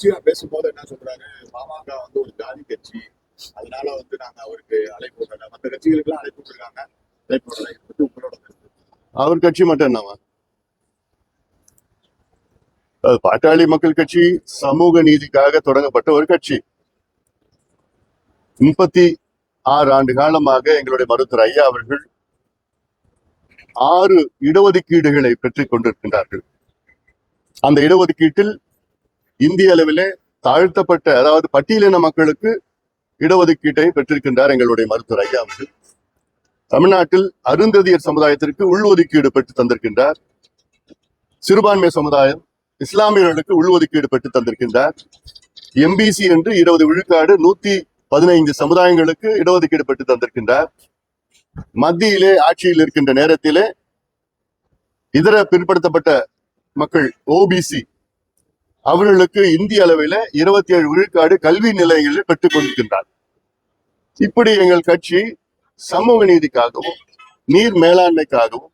எதிர்ச்சியா பேசும்போது என்ன சொல்றாரு பாமக வந்து ஒரு ஜாதி கட்சி. அதனால வந்து நாங்க அவருக்கு அழைப்பு விடுறோம் மற்ற கட்சிகளுக்கு எல்லாம் அழைப்பு விட்டுருக்காங்க அழைப்பு விடுறோம் இது பத்தி உங்களோட அவர் கட்சி மட்டும் என்னவா பாட்டாளி மக்கள் கட்சி சமூக நீதிக்காக தொடங்கப்பட்ட ஒரு கட்சி. முப்பத்தி ஆறு ஆண்டு காலமாக எங்களுடைய மருத்துவர் ஐயா அவர்கள் ஆறு இடஒதுக்கீடுகளை பெற்றுக் கொண்டிருக்கின்றார்கள். அந்த இடஒதுக்கீட்டில் இந்திய அளவிலே தாழ்த்தப்பட்ட அதாவது பட்டியலின மக்களுக்கு இடஒதுக்கீட்டை பெற்றிருக்கின்றார் எங்களுடைய மருத்துவர் ஐயா அவர்கள். தமிழ்நாட்டில் அருந்ததியர் சமுதாயத்திற்கு உள்ஒதுக்கீடு பெற்று தந்திருக்கின்றார். சிறுபான்மை சமுதாயம் இஸ்லாமியர்களுக்கு உள்ஒதுக்கீடு பெற்று தந்திருக்கின்றார். எம்பிசி என்று இருபது விழுக்காடு நூத்தி பதினைந்து சமுதாயங்களுக்கு இடஒதுக்கீடு பெற்று தந்திருக்கின்றார். மத்தியிலே ஆட்சியில் இருக்கின்ற நேரத்திலே இதர பிற்படுத்தப்பட்ட மக்கள் ஓபிசி அவர்களுக்கு இந்திய அளவில இருபத்தி ஏழு விழுக்காடு கல்வி நிலையங்களில் பெற்றுக் கொண்டிருக்கின்றார். இப்படி எங்கள் கட்சி சமூக நீதிக்காகவும் நீர் மேலாண்மைக்காகவும்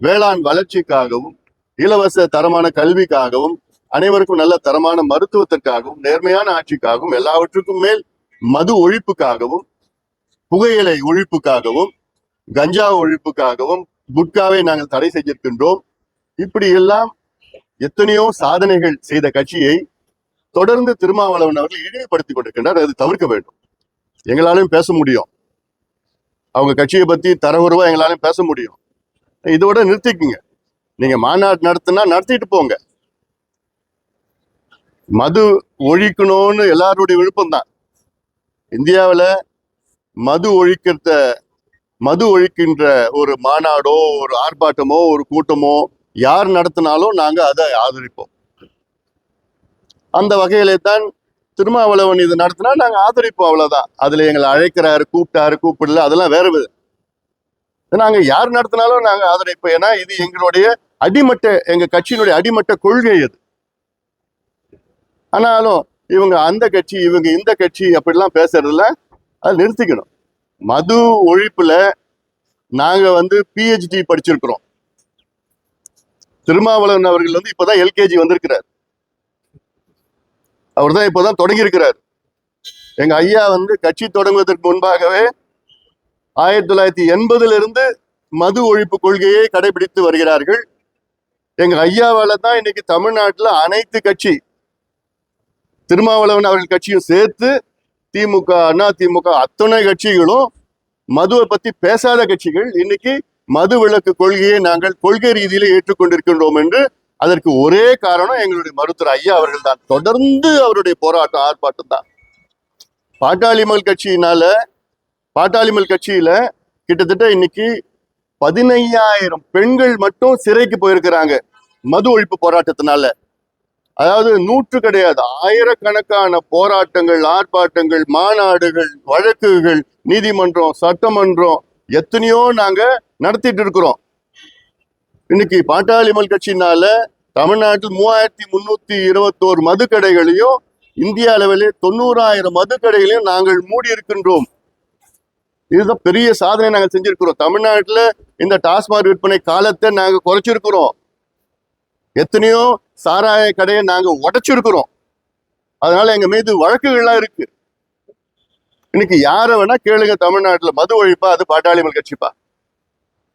வேளாண் வளர்ச்சிக்காகவும் இலவச தரமான கல்விக்காகவும் அனைவருக்கும் நல்ல தரமான மருத்துவத்திற்காகவும் நேர்மையான ஆட்சிக்காகவும் எல்லாவற்றுக்கும் மேல் மது ஒழிப்புக்காகவும் புகையிலை ஒழிப்புக்காகவும் கஞ்சா ஒழிப்புக்காகவும் குட்காவை நாங்கள் தடை செய்திருக்கின்றோம். இப்படி எல்லாம் எத்தனையோ சாதனைகள் செய்த கட்சியை தொடர்ந்து திருமாவளவன் அவர்கள் இழிவுபடுத்திக் கொண்டிருக்கின்றார். அது தவிர்க்க வேண்டும். எங்களாலும் பேச முடியும். அவங்க கட்சியை பத்தி தரவுறவா எங்களாலும் பேச முடியும். இதோட நிறுத்திக்குங்க. நீங்க மாநாடு நடத்தினா நடத்திட்டு போங்க. மது ஒழிக்கணும்னு எல்லாருடைய விருப்பம் தான். இந்தியாவில் மது ஒழிக்கிறத மது ஒழிக்கின்ற ஒரு மாநாடோ ஒரு ஆர்ப்பாட்டமோ ஒரு கூட்டமோ யார் நடத்தினாலும் நாங்க அதை ஆதரிப்போம். அந்த வகையிலே தான் திருமாவளவன் இது நடத்தினா நாங்க ஆதரிப்போம் அவ்வளவுதான். அதுல எங்களை அழைக்கிறாரு கூப்பிட்டாரு கூப்பிடல அதெல்லாம் வேறு விதம். நாங்கள் நாங்க யார் நடத்தினாலும் நாங்க ஆதரிப்போம். ஏன்னா இது எங்களுடைய அடிமட்ட எங்க கட்சியினுடைய அடிமட்ட கொள்கை அது. ஆனாலும் இவங்க அந்த கட்சி இவங்க இந்த கட்சி அப்படிலாம் பேசுறதுல அதை நிறுத்திக்கணும். மது ஒழிப்புல நாங்க வந்து பிஹெச்டி படிச்சிருக்கிறோம். திருமாவளவன் அவர்கள் வந்து இப்பதான் எல்கேஜி வந்திருக்கிறார். அவர் தான் இப்போதான் தொடங்கி இருக்கிறார் எங்க ஐயா வந்து கட்சி தொடங்குவதற்கு முன்பாகவே ஆயிரத்தி தொள்ளாயிரத்தி எண்பதுல இருந்து மது ஒழிப்பு கொள்கையை கடைபிடித்து வருகிறார்கள். எங்க ஐயாவால தான் இன்னைக்கு தமிழ்நாட்டுல அனைத்து கட்சி திருமாவளவன் அவர்கள் கட்சியும் சேர்த்து திமுக அண்ணா திமுக அத்தனை கட்சிகளும் மதுவை பத்தி பேசாத கட்சிகள். இன்னைக்கு மது விலக்கு கொள்கையை நாங்கள் கொள்கை ரீதியில ஏற்றுக்கொண்டிருக்கின்றோம் என்று அதற்கு ஒரே காரணம் எங்களுடைய மருத்துவர் ஐயா அவர்கள் தான் தொடர்ந்து அவருடைய போராட்டம் ஆர்ப்பாட்டம் தான். பாட்டாளிமல் கட்சியினால பாட்டாளிமல் கட்சியில கிட்டத்தட்ட இன்னைக்கு பதினையாயிரம் பெண்கள் மட்டும் சிறைக்கு போயிருக்கிறாங்க மது ஒழிப்பு போராட்டத்தினால. அதாவது நூற்று கிடையாது ஆயிரக்கணக்கான போராட்டங்கள் ஆர்ப்பாட்டங்கள் மாநாடுகள் வழக்குகள் நீதிமன்றம் சட்டமன்றம் எத்தனையோ நாங்க நடத்திட்டு இருக்கிறோம். இன்னைக்கு பாட்டாளி கட்சினால தமிழ்நாட்டில் மூவாயிரத்தி முன்னூத்தி இருபத்தோரு மதுக்கடைகளையும் இந்திய அளவிலே தொண்ணூறாயிரம் மதுக்கடைகளையும் நாங்கள் மூடி இருக்கின்றோம். இதுதான் பெரிய சாதனை நாங்கள் செஞ்சிருக்கிறோம். தமிழ்நாட்டில் இந்த டாஸ்மாக் விற்பனை காலத்தை நாங்கள் குறைச்சிருக்கிறோம். எத்தனையோ சாராய கடையை நாங்கள் உடைச்சிருக்கிறோம். அதனால எங்க மீது வழக்குகள்லாம் இருக்கு. இன்னைக்கு யார வேணா கேளுங்க தமிழ்நாட்டுல. மது ஒழிப்பா அது பாட்டாளிமல் கட்சிப்பா.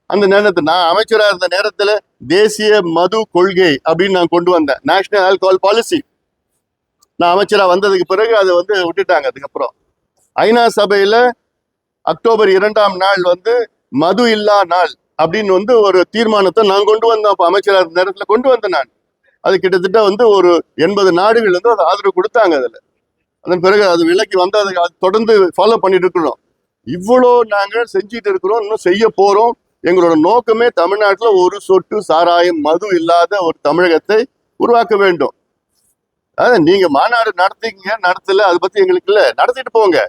அந்த நேரத்தில் நான் அமைச்சரா இருந்த நேரத்துல தேசிய மது கொள்கை அப்படின்னு நான் கொண்டு வந்தேன். நேஷனல் ஆல்கோஹால் பாலிசி நான் அமைச்சரா வந்ததுக்கு பிறகு அதை வந்து விட்டுட்டாங்க அதுக்கப்புறம். ஐநா சபையில அக்டோபர் இரண்டாம் நாள் வந்து மது இல்லா நாள் அப்படின்னு வந்து ஒரு தீர்மானத்தை நான் கொண்டு வந்தேன். அப்போ அமைச்சரா இருந்த நேரத்துல கொண்டு வந்தேன் நான். அது கிட்டத்தட்ட வந்து ஒரு எண்பது நாடுகள் வந்து அதை ஆதரவு கொடுத்தாங்க அதுல. அதன் பிறகு அது விலைக்கு வந்து அதை அது தொடர்ந்து ஃபாலோ பண்ணிட்டு இருக்கிறோம். இவ்வளோ நாங்கள் செஞ்சுட்டு இருக்கிறோம் இன்னும் செய்ய போகிறோம் எங்களோட நோக்கமே தமிழ்நாட்டில் ஒரு சொட்டு சாராயம் மது இல்லாத ஒரு தமிழகத்தை உருவாக்க வேண்டும். அதாவது நீங்கள் மாநாடு நடத்திங்க நடத்தல அதை பற்றி எங்களுக்கு இல்லை. நடத்திட்டு போங்க.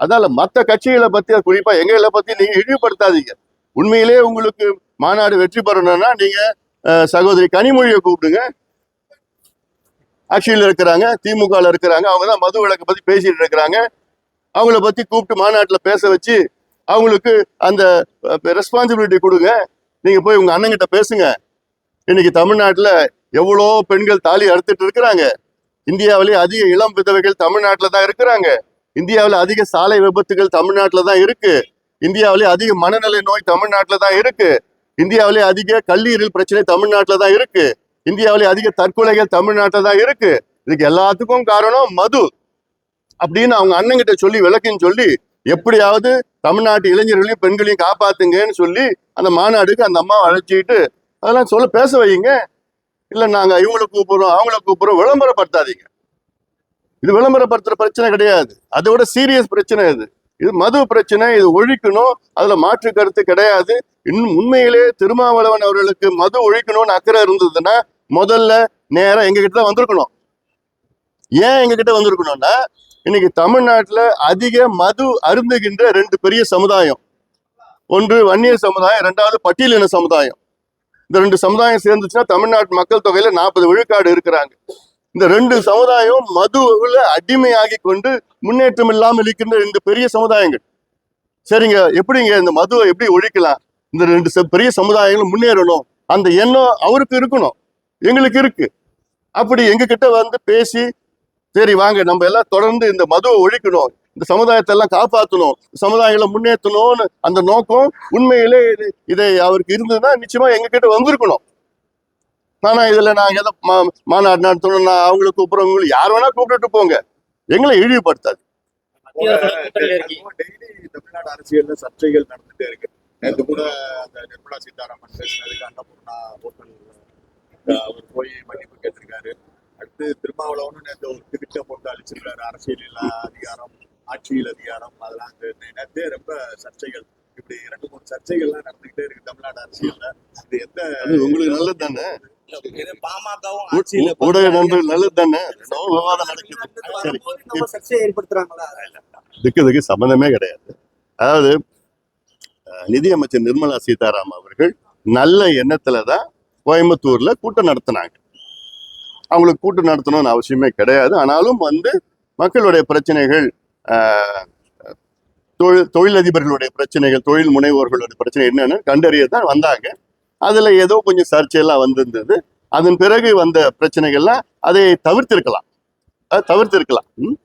அதனால மற்ற கட்சிகளை பற்றி அது குறிப்பாக எங்களை பற்றி நீங்கள் இழிவுபடுத்தாதீங்க. உண்மையிலே உங்களுக்கு மாநாடு வெற்றி பெறணும்னா நீங்கள் சகோதரி கனிமொழியை கூப்பிடுங்க. கட்சியில் இருக்கிறாங்க திமுகவில் இருக்கிறாங்க அவங்க தான் மது விளக்கை பத்தி பேசிட்டு இருக்கிறாங்க. அவங்கள பத்தி கூப்பிட்டு மாநாட்டில் பேச வச்சு அவங்களுக்கு அந்த ரெஸ்பான்சிபிலிட்டி கொடுங்க. நீங்க போய் உங்க அண்ணன் கிட்ட பேசுங்க. இன்னைக்கு தமிழ்நாட்டில் எவ்வளோ பெண்கள் தாலி அறுத்துட்டு இருக்கிறாங்க. இந்தியாவிலேயே அதிக இளம் விதவைகள் தமிழ்நாட்டில் தான் இருக்கிறாங்க. இந்தியாவில் அதிக சாலை விபத்துகள் தமிழ்நாட்டில் தான் இருக்கு. இந்தியாவிலே அதிக மனநல நோய் தமிழ்நாட்டில் தான் இருக்கு. இந்தியாவிலே அதிக கல்லீரல் பிரச்சனை தமிழ்நாட்டில் தான் இருக்கு. இந்தியாவிலே அதிக தற்கொலைகள் தமிழ்நாட்டில் தான் இருக்கு. இதுக்கு எல்லாத்துக்கும் காரணம் மது. அப்படின்னு அவங்க அண்ணங்கிட்ட சொல்லி விளக்குன்னு சொல்லி எப்படியாவது தமிழ்நாட்டு இளைஞர்களையும் பெண்களையும் காப்பாத்துங்கன்னு சொல்லி அந்த மாநாடுக்கு அந்த அம்மா அழைச்சிட்டு அதெல்லாம் சொல்ல பேச வைங்க இல்ல நாங்க இவங்களை கூப்பிடுறோம் அவங்கள கூப்பிடுறோம் விளம்பரப்படுத்தாதீங்க. இது விளம்பரப்படுத்துற பிரச்சனை கிடையாது. அதை விட சீரியஸ் பிரச்சனை இது. இது மது பிரச்சனை இது ஒழிக்கணும். அதுல மாற்று கருத்து கிடையாது. இன்னும் உண்மையிலே திருமாவளவன் அவர்களுக்கு மது ஒழிக்கணும்னு அக்கறை இருந்ததுன்னா முதல்ல நேரா எங்ககிட்ட தான் வந்திருக்கணும். ஏன் எங்க கிட்ட வந்திருக்கணும்னா இன்னைக்கு தமிழ்நாட்டுல அதிக மது அருந்துகின்ற ரெண்டு பெரிய சமுதாயம். ஒன்று வன்னியர் சமுதாயம் ரெண்டாவது பட்டியலின சமுதாயம். இந்த ரெண்டு சமுதாயம் சேர்ந்துச்சுன்னா தமிழ்நாட்டு மக்கள் தொகையில நாற்பது விழுக்காடு இருக்கிறாங்க. இந்த ரெண்டு சமுதாயம் மதுவுல அடிமையாகி கொண்டு முன்னேற்றம் இல்லாமல் இருக்கின்ற ரெண்டு பெரிய சமுதாயங்கள். சரிங்க எப்படிங்க இந்த மதுவை எப்படி ஒழிக்கலாம்? இந்த ரெண்டு ச- பெரிய சமுதாயங்களும் முன்னேறணும். அந்த எண்ணம் அவருக்கு இருக்கணும். எங்களுக்கு இருக்கு. அப்படி எங்ககிட்ட வந்து பேசி சரி வாங்க நம்ம எல்லாம் தொடர்ந்து இந்த மதுவை ஒழிக்கணும் இந்த சமுதாயத்தை எல்லாம் காப்பாற்றணும் சமுதாயங்களை முன்னேற்றணும்னு அந்த நோக்கம் உண்மையிலே இது இதை அவருக்கு இருந்ததுன்னா நிச்சயமா எங்ககிட்ட வந்திருக்கணும். ஆனா இதுல நான் எதை மா- மாநாடு நடத்தணும் நான் அவங்கள கூப்பிடுறோம் யார் வேணா கூப்பிட்டுட்டு போங்க. எங்களை இழிவுபடுத்தாது. தமிழ்நாடு அரசியல்ல சர்ச்சைகள் நடந்துட்டே இருக்கு நேற்று கூட அந்த நிர்மலா சீதாராமன் பேசினதுக்கு அன்னபூர்ணா ஹோட்டல் அவர் போய் மன்னிப்பு கேட்டிருக்காரு. அடுத்து திருமாவளவனும் நேற்று ஒரு திருட்ட போட்டு அழிச்சிருக்காரு. அரசியலில் அதிகாரம் ஆட்சியில் அதிகாரம் அதெல்லாம் நேற்றே ரொம்ப சர்ச்சைகள். இப்படி ரெண்டு மூணு சர்ச்சைகள்லாம் நடந்துகிட்டே இருக்கு தமிழ்நாடு அரசியல்ல. இது எந்த அது உங்களுக்கு நல்லது தானே? பாமகவும் ஆட்சியில ஊடக நண்பர்கள் நல்லது தானே? விவாதம் நடக்குது. சர்ச்சையை ஏற்படுத்துறாங்களா? இதுக்கு சம்மந்தமே கிடையாது. அதாவது நிதியமைச்சர் நிர்மலா சீதாராமன் அவர்கள் நல்ல எண்ணத்துல தான் கோயம்புத்தூர்ல கூட்டம் நடத்தினாங்க. அவங்களுக்கு கூட்டம் நடத்தணும்னு அவசியமே கிடையாது. ஆனாலும் வந்து மக்களுடைய பிரச்சனைகள் தொழில் தொழிலதிபர்களுடைய பிரச்சனைகள் தொழில் முனைவோர்களுடைய பிரச்சனை என்னென்னு கண்டறிய தான் வந்தாங்க. அதில் ஏதோ கொஞ்சம் சர்ச்சையெல்லாம் வந்திருந்தது. அதன் பிறகு வந்த பிரச்சனைகள்லாம் அதை தவிர்த்திருக்கலாம். அதை தவிர்த்திருக்கலாம். ம்?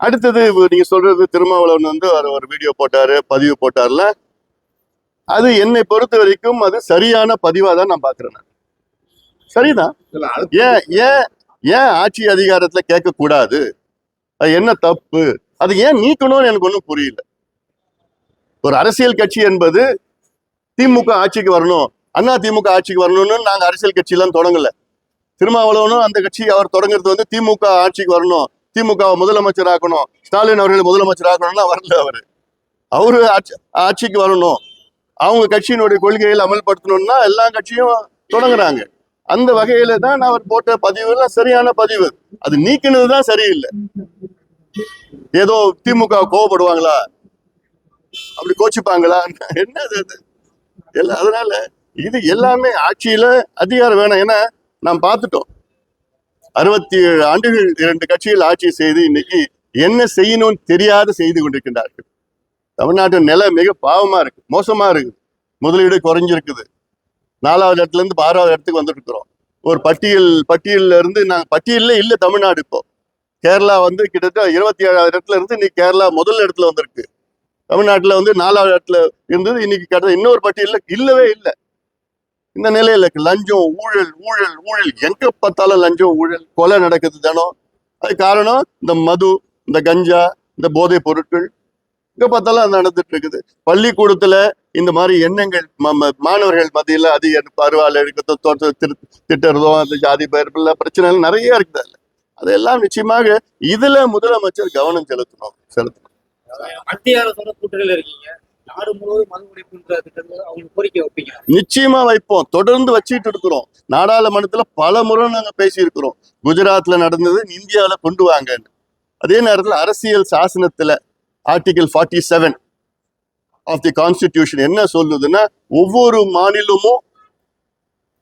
அடுத்தது நீங்கள் நீங்க சொல்றது திருமாவளவன் வந்து அவர் ஒரு வீடியோ போட்டார் பதிவு போட்டார்ல. அது என்னை பொறுத்த வரைக்கும் அது சரியான பதிவா தான் நான் பாக்குறேன். சரிதான். ஏன் ஏன் ஏன் ஆட்சி அதிகாரத்துல கேட்க கூடாது? அது என்ன தப்பு? அது ஏன் நீக்கணும்னு எனக்கு ஒன்றும் புரியல. ஒரு அரசியல் கட்சி என்பது திமுக ஆட்சிக்கு வரணும். அண்ணா திமுக ஆட்சிக்கு வரணும்னு நாங்க அரசியல் கட்சியெல்லாம் தொடங்கல. திருமாவளவனும் அந்த கட்சி அவர் தொடங்குறது வந்து திமுக ஆட்சிக்கு வரணும். திமுக முதலமைச்சர் ஆக்கணும் ஸ்டாலின் அவர்கள் முதலமைச்சர் ஆக்கணும்னா வரல அவரு. அவரு ஆட்சி ஆட்சிக்கு வரணும். அவங்க கட்சியினுடைய கொள்கைகளை அமல்படுத்தணும்னா எல்லா கட்சியும் தொடங்குறாங்க. அந்த வகையில தான் அவர் போட்ட பதிவு எல்லாம் சரியான பதிவு. அது நீக்கினது தான் சரியில்லை. ஏதோ திமுக கோவப்படுவாங்களா? அப்படி கோச்சிப்பாங்களா? என்ன எல்லாம் அதனால இது எல்லாமே ஆட்சியில அதிகாரம் வேணும். ஏன்னா நாம் பார்த்துட்டோம். அறுபத்தி ஏழு ஆண்டுகள் இரண்டு கட்சிகள் ஆட்சி செய்து இன்னைக்கு என்ன செய்யணும்னு தெரியாத செய்து கொண்டிருக்கின்றார்கள். தமிழ்நாட்டின் நிலை மிக பாவமா இருக்கு. மோசமா இருக்கு. முதலீடு குறைஞ்சிருக்குது. நாலாவது இடத்துல இருந்து ஆறாவது இடத்துக்கு வந்துட்டு இருக்கிறோம். ஒரு பட்டியல் பட்டியல்ல இருந்து நாங்கள் பட்டியல்ல இல்லை தமிழ்நாடு இப்போ. கேரளா வந்து கிட்டத்தட்ட இருபத்தி ஏழாவது இடத்துல இருந்து இன்னைக்கு கேரளா முதல் இடத்துல வந்திருக்கு. தமிழ்நாட்டுல வந்து நாலாவது இடத்துல இருந்தது. இன்னைக்கு கிட்ட இன்னொரு பட்டியலில் இல்லவே இல்லை. இந்த நிலையில இருக்கு. லஞ்சம் ஊழல் ஊழல் ஊழல். எங்க பார்த்தாலும் லஞ்சம் ஊழல் கொலை நடக்குது தினம். அது காரணம் இந்த மது இந்த கஞ்சா இந்த போதைப் பொருட்கள் எங்க பார்த்தாலும் அது நடந்துட்டு இருக்குது பள்ளிக்கூடத்துல இந்த மாதிரி எண்ணங்கள் மாணவர்கள் மத்தியில அதிக பருவால் எடுக்கிறதோ தோட்ட திரு- திட்டுறதோ அந்த ஜாதி பெயர்ப்புல பிரச்சனைகள் நிறைய இருக்குது அதுல. அதெல்லாம் நிச்சயமாக இதுல முதலமைச்சர் கவனம் செலுத்தணும் செலுத்தணும். மத்திய அரசோட கூட்டணியில இருக்கீங்க. நிச்சயமா வைப்போம். தொடர்ந்து வச்சுட்டு இருக்கிறோம். நாடாளுமன்றத்துல பல முறை நாங்க பேசியிருக்கிறோம். குஜராத்ல நடந்தது இந்தியாவில கொண்டு வாங்கன்னு. அதே நேரத்துல அரசியல் சாசனத்துல article forty seven of the constitution என்ன சொல்லுதுன்னா ஒவ்வொரு மாநிலமும்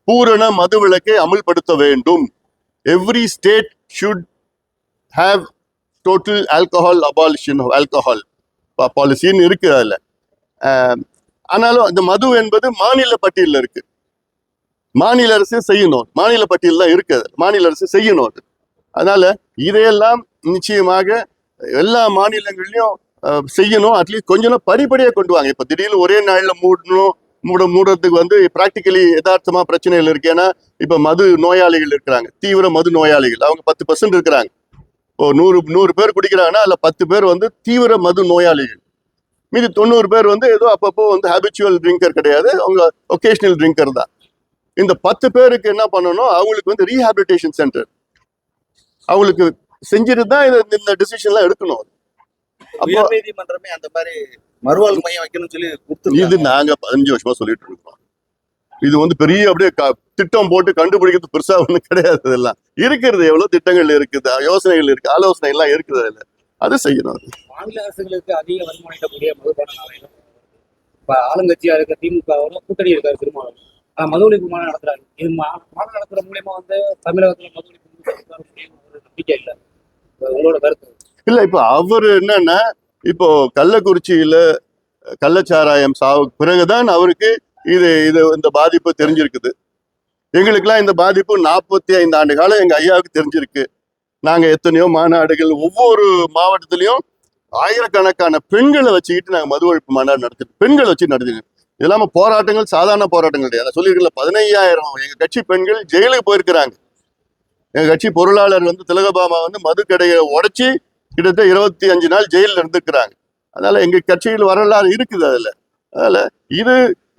பூரண மதுவிலக்கை அமல்படுத்த வேண்டும். Every state should have total alcohol abolition alcohol பாலிசின்னு இருக்கு அதில். ஆனாலும் இந்த மது என்பது மாநில பட்டியலில் இருக்கு. மாநில அரசு செய்யணும். மாநில பட்டியல் தான் இருக்கு மாநில அரசு செய்யணும் அது. அதனால இதையெல்லாம் நிச்சயமாக எல்லா மாநிலங்கள்லயும் செய்யணும். அட்லீஸ்ட் கொஞ்சம் படிப்படியாக கொண்டு வாங்க. இப்போ திடீர்னு ஒரே நாளில் மூடணும் மூட மூடுறதுக்கு வந்து ப்ராக்டிக்கலி யதார்த்தமாக பிரச்சனைகள் இருக்கு. ஏன்னா மது நோயாளிகள் இருக்கிறாங்க. தீவிர மது நோயாளிகள். அவங்க பத்து பர்சன்ட் இருக்கிறாங்க. இப்போ நூறு நூறு பேர் குடிக்கிறாங்கன்னா அதில் பத்து பேர் வந்து தீவிர மது நோயாளிகள். மீதி தொண்ணூறு பேர் வந்து ஏதோ அப்பப்போ வந்து ஹேபிச்சுவல் ட்ரிங்கர் கிடையாது. அவங்க ஒகேஷ்னல் ட்ரிங்கர் தான். இந்த பத்து பேருக்கு என்ன பண்ணணும்? அவங்களுக்கு வந்து ரீஹாபிலிட்டேஷன் சென்டர் அவங்களுக்கு செஞ்சுட்டு தான் இதை- இந்த டிசிஷன்லாம் எடுக்கணும். உயர்நீதிமன்றமே அந்த மாதிரி மறுவாழ்வு மையம் வைக்கணும்னு சொல்லி இது கொடுத்துருக்காங்க நாங்க பதினஞ்சு வருஷமா சொல்லிட்டு இருக்கோம். இது வந்து பெரிய அப்படியே திட்டம் போட்டு கண்டுபிடிக்கிறது பெருசா ஒண்ணும் கிடையாது இதெல்லாம். இருக்கிறது எவ்வளவு திட்டங்கள் இருக்குது யோசனைகள் இருக்கு ஆலோசனை எல்லாம் இருக்குது அதுல அது செய்யணும். மாநில அரசுகளுக்கு அதிக வருமானம் ஈட்டக்கூடிய மதுபான இப்ப ஆளுங்கட்சியா இருக்க திமுகவோட கூட்டணி இருக்காரு திருமாவளவன். ஆனா மது ஒழிப்பு மாநாடு நடத்துறாரு. இது மாநாடு நடத்துற மூலியமா வந்து தமிழகத்துல மது ஒழிப்பு ஒரு நம்பிக்கை இல்லை. உங்களோட கருத்து. இல்ல இப்போ அவர் என்னன்னா இப்போ கள்ளக்குறிச்சியில கள்ளச்சாராயம் சாவுக்கு பிறகுதான் அவருக்கு இது இது இந்த பாதிப்பு தெரிஞ்சிருக்குது. எங்களுக்கெல்லாம் இந்த பாதிப்பு நாற்பத்தி ஐந்து ஆண்டு காலம் எங்க ஐயாவுக்கு தெரிஞ்சிருக்கு. நாங்க எத்தனையோ மாநாடுகள் ஒவ்வொரு மாவட்டத்திலையும் ஆயிரக்கணக்கான பெண்களை வச்சுக்கிட்டு நாங்கள் மது ஒழிப்பு மாநாடு நடத்திட்டு பெண்களை வச்சு நடத்திருக்கோம் இது போராட்டங்கள் சாதாரண போராட்டங்கள் கிடையாது. சொல்லியிருக்கல பதினையாயிரம் எங்கள் கட்சி பெண்கள் ஜெயிலுக்கு போயிருக்கிறாங்க. எங்கள் கட்சி பொருளாளர் வந்து திலகபாமா வந்து மது கடையை உடச்சி கிட்டத்தட்ட இருபத்தி அஞ்சு நாள் ஜெயிலில் இருந்துக்கிறாங்க அதனால எங்க கட்சியில் வரலாறு இருக்குது அதுல. அதனால இது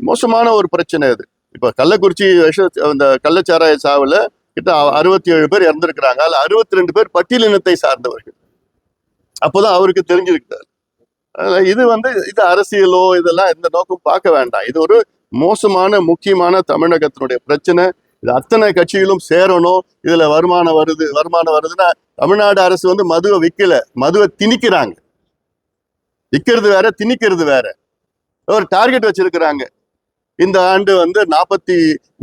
மோசமான ஒரு பிரச்சனை இது இப்ப கள்ளக்குறிச்சி விஷ அந்த கள்ளச்சாராய சாவுல கிட்ட அறுபத்தி ஏழு பேர் இறந்திருக்கிறாங்க. அதுல அறுபத்தி ரெண்டு பேர் பட்டியலினத்தை சார்ந்தவர்கள். அப்போதான் அவருக்கு தெரிஞ்சிருக்கிறார் அதனால இது வந்து இது அரசியலோ இதெல்லாம் எந்த நோக்கம் பார்க்க வேண்டாம். இது ஒரு மோசமான முக்கியமான தமிழகத்தினுடைய பிரச்சனை. இது அத்தனை கட்சிகளும் சேரணும். இதுல வருமானம் வருது வருமானம் வருதுன்னா தமிழ்நாடு அரசு வந்து மதுவை விற்கல மதுவை திணிக்கிறாங்க. விற்கிறது வேற திணிக்கிறது வேற. ஒரு டார்கெட் வச்சிருக்கிறாங்க. இந்த ஆண்டு வந்து நாற்பத்தி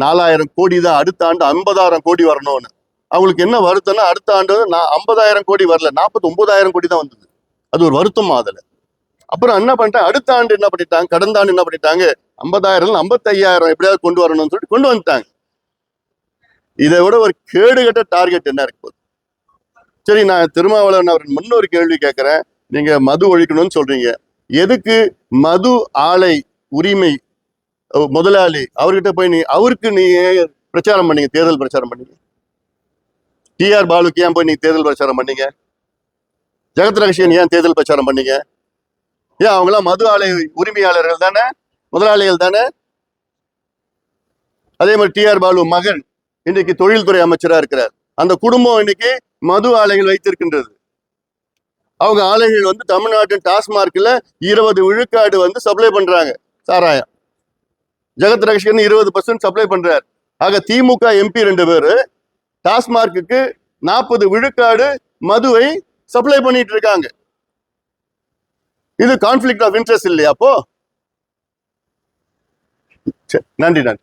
நாலாயிரம் கோடி தான் அடுத்த ஆண்டு ஐம்பதாயிரம் கோடி வரணும்னு. அவங்களுக்கு என்ன வருத்தம்னா அடுத்த ஆண்டு வந்து நான் ஐம்பதாயிரம் கோடி வரல. நாற்பத்தி ஒன்பதாயிரம் கோடி தான் வந்தது. அது ஒரு வருத்தம் அதுல. அப்புறம் என்ன பண்ணிட்டாங்க அடுத்த ஆண்டு என்ன பண்ணிட்டாங்க கடந்த ஆண்டு என்ன பண்ணிட்டாங்க ஐம்பதாயிரம் ஐம்பத்தையாயிரம் எப்படியாவது கொண்டு வரணும்னு சொல்லிட்டு கொண்டு வந்துட்டாங்க. இதை விட ஒரு கேடுகட்ட டார்கெட் என்ன இருக்கு போகுது? சரி நான் திருமாவளவன் அவரின் முன்னொரு கேள்வி கேட்குறேன். நீங்க மது ஒழிக்கணும்னு சொல்றீங்க. எதுக்கு மது ஆலை உரிமை முதலாளி அவர்கிட்ட போய் நீ அவருக்கு நீ பிரச்சாரம் பண்ணீங்க தேர்தல் பிரச்சாரம் பண்ணீங்க? டிஆர் பாலுக்கு ஏன் போய் நீ தேர்தல் பிரச்சாரம் பண்ணீங்க? ஜெகத் ரகசியன் ஏன் தேர்தல் பிரச்சாரம் பண்ணீங்க? ஏன் அவங்களாம் மது ஆலை உரிமையாளர்கள் தானே? முதலாளிகள் தானே? அதே மாதிரி டிஆர் பாலு மகன் இன்னைக்கு தொழில்துறை அமைச்சரா இருக்கிறார். அந்த குடும்பம் இன்னைக்கு மது ஆலைகள் வைத்திருக்கின்றது. அவங்க ஆலைகள் வந்து தமிழ்நாட்டின் டாஸ்மார்க்ல இருபது விழுக்காடு வந்து சப்ளை பண்றாங்க. சாராயம். ஜெகத் ரகேஷன் இருபது பர்சன்ட் சப்ளை பண்றார். ஆக திமுக எம்பி ரெண்டு பேரு டாஸ்மார்க்குக்கு நாற்பது விழுக்காடு மதுவை சப்ளை பண்ணிட்டு இருக்காங்க. இது கான்ஃபிளிக் ஆஃப் இன்ட்ரெஸ்ட் இல்லையா அப்போ? சரி, நன்றி நன்றி.